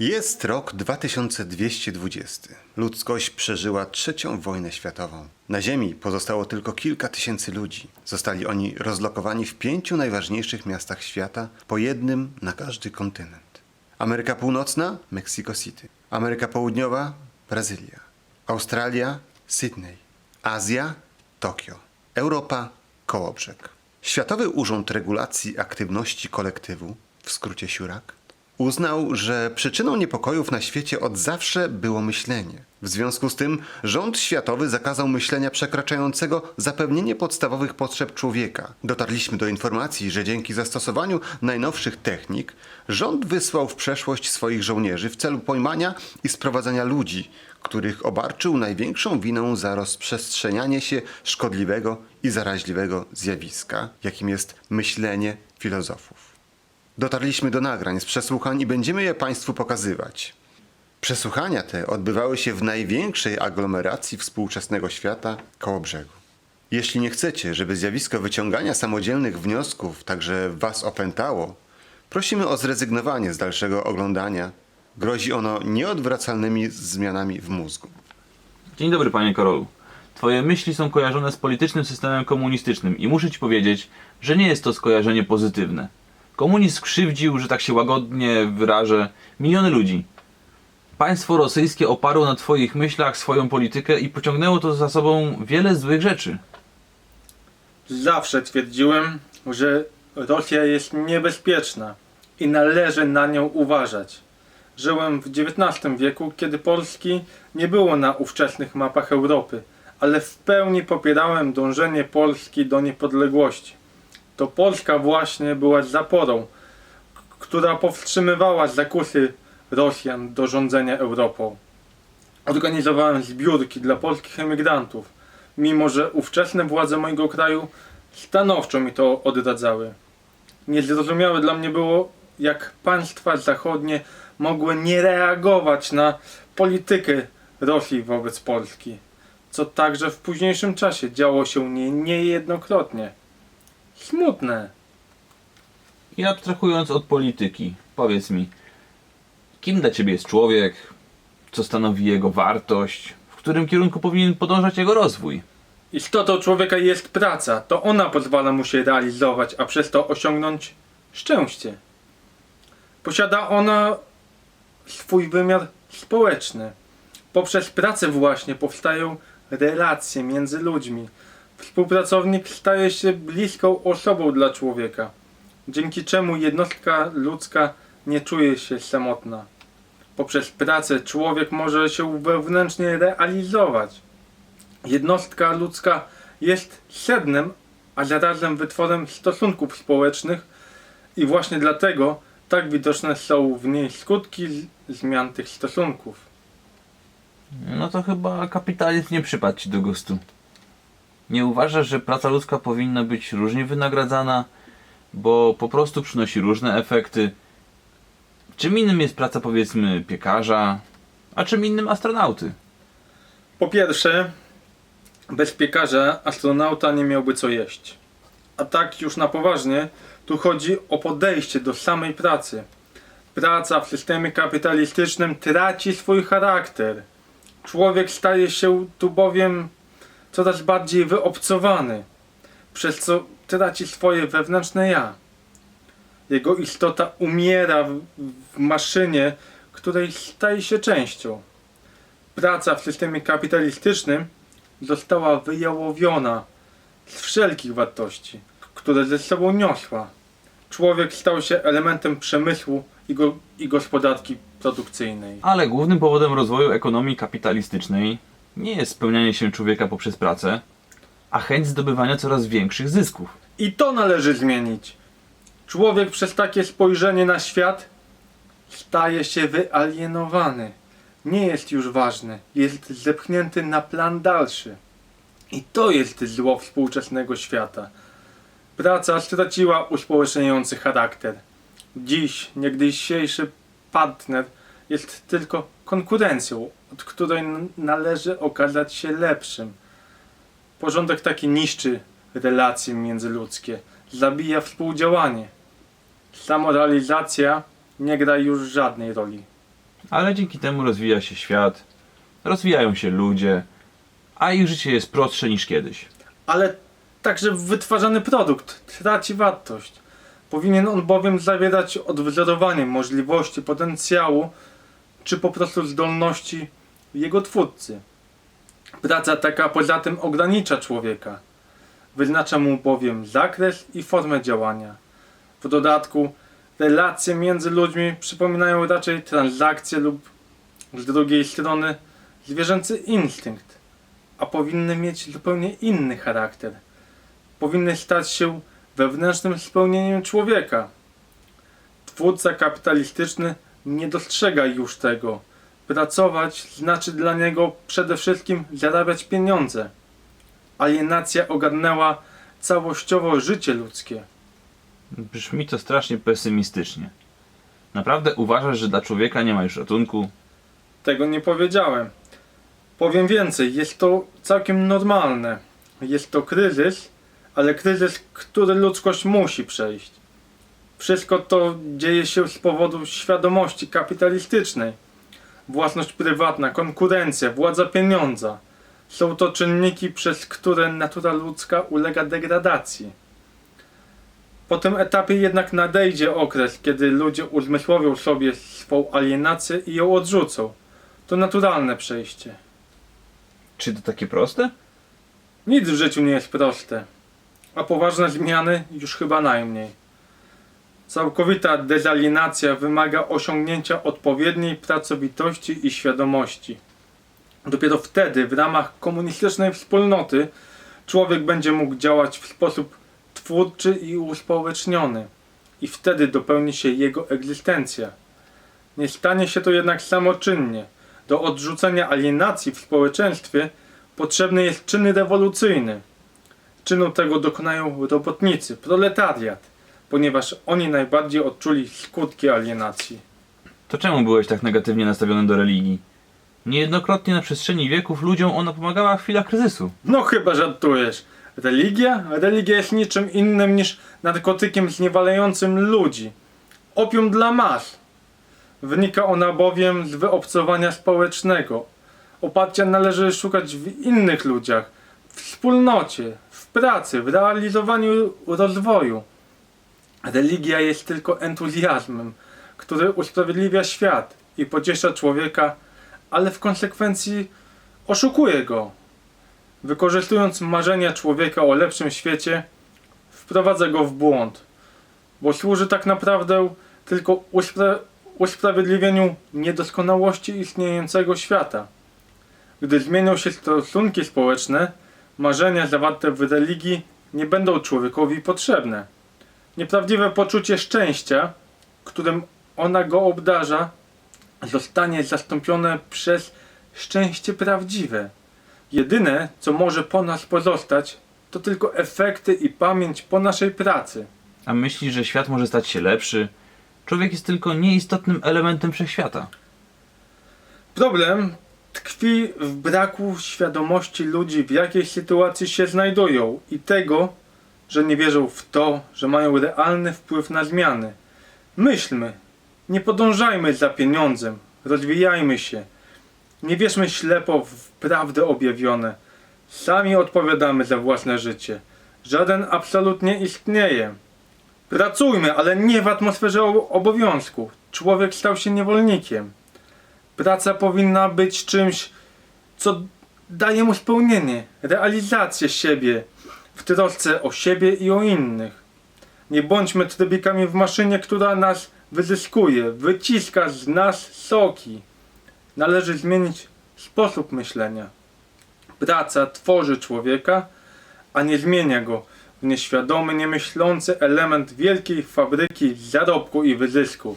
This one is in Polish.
Jest rok 2220. Ludzkość przeżyła trzecią wojnę światową. Na Ziemi pozostało tylko kilka tysięcy ludzi. Zostali oni rozlokowani w pięciu najważniejszych miastach świata, po jednym na każdy kontynent. Ameryka Północna Mexico City. Ameryka Południowa Brazylia. Australia Sydney. Azja Tokio. Europa Kołobrzeg. Światowy Urząd Regulacji Aktywności Kolektywu, w skrócie SIURAK, uznał, że przyczyną niepokojów na świecie od zawsze było myślenie. W związku z tym rząd światowy zakazał myślenia przekraczającego zapewnienie podstawowych potrzeb człowieka. Dotarliśmy do informacji, że dzięki zastosowaniu najnowszych technik rząd wysłał w przeszłość swoich żołnierzy w celu pojmania i sprowadzania ludzi, których obarczył największą winą za rozprzestrzenianie się szkodliwego i zaraźliwego zjawiska, jakim jest myślenie filozofów. Dotarliśmy do nagrań z przesłuchań i będziemy je Państwu pokazywać. Przesłuchania te odbywały się w największej aglomeracji współczesnego świata koło brzegu. Jeśli nie chcecie, żeby zjawisko wyciągania samodzielnych wniosków także Was opętało, prosimy o zrezygnowanie z dalszego oglądania. Grozi ono nieodwracalnymi zmianami w mózgu. Dzień dobry, panie Karolu. Twoje myśli są kojarzone z politycznym systemem komunistycznym i muszę ci powiedzieć, że nie jest to skojarzenie pozytywne. Komunizm skrzywdził, że tak się łagodnie wyrażę, miliony ludzi. Państwo rosyjskie oparło na twoich myślach swoją politykę i pociągnęło to za sobą wiele złych rzeczy. Zawsze twierdziłem, że Rosja jest niebezpieczna i należy na nią uważać. Żyłem w XIX wieku, kiedy Polski nie było na ówczesnych mapach Europy, ale w pełni popierałem dążenie Polski do niepodległości. To Polska właśnie była zaporą, która powstrzymywała zakusy Rosjan do rządzenia Europą. Organizowałem zbiórki dla polskich emigrantów, mimo że ówczesne władze mojego kraju stanowczo mi to odradzały. Niezrozumiałe dla mnie było, jak państwa zachodnie mogły nie reagować na politykę Rosji wobec Polski, co także w późniejszym czasie działo się nie, niejednokrotnie. Smutne. I abstrahując od polityki, powiedz mi, kim dla ciebie jest człowiek, co stanowi jego wartość, w którym kierunku powinien podążać jego rozwój? Istotą człowieka jest praca. To ona pozwala mu się realizować, a przez to osiągnąć szczęście. Posiada ona swój wymiar społeczny. Poprzez pracę właśnie powstają relacje między ludźmi. Współpracownik staje się bliską osobą dla człowieka, dzięki czemu jednostka ludzka nie czuje się samotna. Poprzez pracę człowiek może się wewnętrznie realizować. Jednostka ludzka jest sednem, a zarazem wytworem stosunków społecznych i właśnie dlatego tak widoczne są w niej skutki zmian tych stosunków. No to chyba kapitalizm nie przypadł ci do gustu. Nie uważasz, że praca ludzka powinna być różnie wynagradzana, bo po prostu przynosi różne efekty? Czym innym jest praca powiedzmy piekarza, a czym innym astronauty? Po pierwsze, bez piekarza astronauta nie miałby co jeść. A tak już na poważnie, tu chodzi o podejście do samej pracy. Praca w systemie kapitalistycznym traci swój charakter. Człowiek staje się tu bowiem coraz bardziej wyobcowany, przez co traci swoje wewnętrzne ja. Jego istota umiera w, w maszynie, której staje się częścią praca w systemie kapitalistycznym została wyjałowiona z wszelkich wartości, które ze sobą niosła. Człowiek stał się elementem przemysłu i, go, i gospodarki produkcyjnej. Ale głównym powodem rozwoju ekonomii kapitalistycznej nie jest spełnianie się człowieka poprzez pracę, a chęć zdobywania coraz większych zysków. I to należy zmienić. Człowiek przez takie spojrzenie na świat staje się wyalienowany. Nie jest już ważny, jest zepchnięty na plan dalszy. I to jest zło współczesnego świata. Praca straciła uspołeczniający charakter. Dziś niegdysiejszy partner jest tylko konkurencją, od której należy okazać się lepszym. Porządek taki niszczy relacje międzyludzkie, zabija współdziałanie. Samorealizacja nie gra już żadnej roli. Ale dzięki temu rozwija się świat, rozwijają się ludzie, a ich życie jest prostsze niż kiedyś. Ale także wytwarzany produkt traci wartość. Powinien on bowiem zawierać odwzorowanie możliwości, potencjału, czy po prostu zdolności jego twórcy. Praca taka poza tym ogranicza człowieka. Wyznacza mu bowiem zakres i formę działania. W dodatku relacje między ludźmi przypominają raczej transakcje lub z drugiej strony zwierzęcy instynkt, a powinny mieć zupełnie inny charakter. Powinny stać się wewnętrznym spełnieniem człowieka. Twórca kapitalistyczny nie dostrzega już tego. Pracować znaczy dla niego przede wszystkim zarabiać pieniądze. Alienacja ogarnęła całościowo życie ludzkie. Brzmi to strasznie pesymistycznie. Naprawdę uważasz, że dla człowieka nie ma już ratunku? Tego nie powiedziałem. Powiem więcej, jest to całkiem normalne. Jest to kryzys, ale kryzys, który ludzkość musi przejść. Wszystko to dzieje się z powodu świadomości kapitalistycznej. Własność prywatna, konkurencja, władza pieniądza. Są to czynniki, przez które natura ludzka ulega degradacji. Po tym etapie jednak nadejdzie okres, kiedy ludzie uzmysłowią sobie swą alienację i ją odrzucą. To naturalne przejście. Czy to takie proste? Nic w życiu nie jest proste, a poważne zmiany już chyba najmniej. Całkowita dezalienacja wymaga osiągnięcia odpowiedniej pracowitości i świadomości. Dopiero wtedy, w ramach komunistycznej wspólnoty, człowiek będzie mógł działać w sposób twórczy i uspołeczniony, i wtedy dopełni się jego egzystencja. Nie stanie się to jednak samoczynnie. Do odrzucenia alienacji w społeczeństwie potrzebny jest czyn rewolucyjny. Czynu tego dokonają robotnicy, proletariat, ponieważ oni najbardziej odczuli skutki alienacji. To czemu byłeś tak negatywnie nastawiony do religii? Niejednokrotnie na przestrzeni wieków ludziom ona pomagała w chwilach kryzysu. No chyba żartujesz. Religia? Religia jest niczym innym niż narkotykiem zniewalającym ludzi. Opium dla mas. Wynika ona bowiem z wyobcowania społecznego. Oparcia należy szukać w innych ludziach, w wspólnocie, w pracy, w realizowaniu rozwoju. Religia jest tylko entuzjazmem, który usprawiedliwia świat i pociesza człowieka, ale w konsekwencji oszukuje go. Wykorzystując marzenia człowieka o lepszym świecie, wprowadza go w błąd, bo służy tak naprawdę tylko uspra- usprawiedliwieniu niedoskonałości istniejącego świata. Gdy zmienią się stosunki społeczne, marzenia zawarte w religii nie będą człowiekowi potrzebne. Nieprawdziwe poczucie szczęścia, którym ona go obdarza, zostanie zastąpione przez szczęście prawdziwe. Jedyne, co może po nas pozostać, to tylko efekty i pamięć po naszej pracy. A myślisz, że świat może stać się lepszy? Człowiek jest tylko nieistotnym elementem wszechświata. Problem tkwi w braku świadomości ludzi, w jakiej sytuacji się znajdują i tego, że nie wierzą w to, że mają realny wpływ na zmiany. Myślmy, nie podążajmy za pieniądzem, rozwijajmy się. Nie wierzmy ślepo w prawdy objawione. Sami odpowiadamy za własne życie. Żaden absolut nie istnieje. Pracujmy, ale nie w atmosferze obowiązku. Człowiek stał się niewolnikiem. Praca powinna być czymś, co daje mu spełnienie, realizację siebie, w trosce o siebie i o innych. Nie bądźmy trybikami w maszynie, która nas wyzyskuje, wyciska z nas soki. Należy zmienić sposób myślenia. Praca tworzy człowieka, a nie zmienia go w nieświadomy, niemyślący element wielkiej fabryki zarobku i wyzysku.